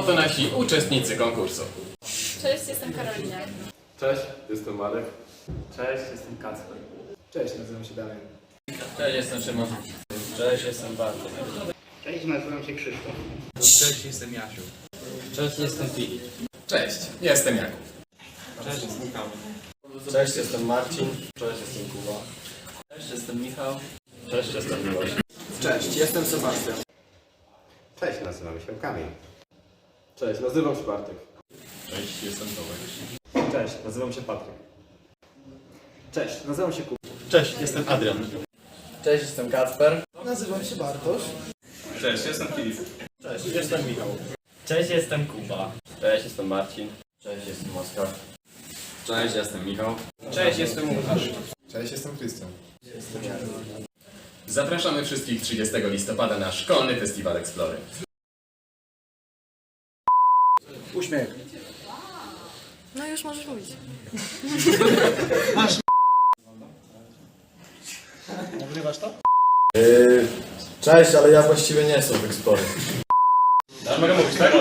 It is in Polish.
oto nasi uczestnicy konkursu. Cześć, jestem Karolina. Cześć, jestem Marek. Cześć, jestem Kacper. Cześć, nazywam się Damian. Cześć, jestem Szymon. Cześć, jestem Bartek. Cześć, nazywam się Krzysztof. Cześć, jestem Jasiu. Cześć, jestem Filip. Cześć, jestem Jakub. Cześć, jestem Kamil. Cześć, jestem Marcin. Cześć, jestem Kuba. Cześć, jestem Michał. Cześć, jestem Miłosz. Cześć, jestem Sebastian. Cześć, nazywam się Kamil. Cześć, nazywam się Bartek. Cześć, jestem Tomek. Cześć, nazywam się Patryk. Cześć, nazywam się Kuba. Cześć, jestem Adrian. Cześć, jestem Kacper. Nazywam się Bartosz. Cześć, jestem Filip. Cześć, jestem Michał. Cześć, jestem Kuba. Cześć, jestem Marcin. Cześć, jestem Oskar. Cześć, jestem Michał. Cześć, jestem Łukasz. Cześć, jestem Krystian. Zapraszamy wszystkich 30 listopada na szkolny festiwal Explory. Uśmiech. No już możesz mówić. Nagrywasz to? Yy, cześć, ale ja właściwie nie jestem w Explorer. Mogę mówić, tak?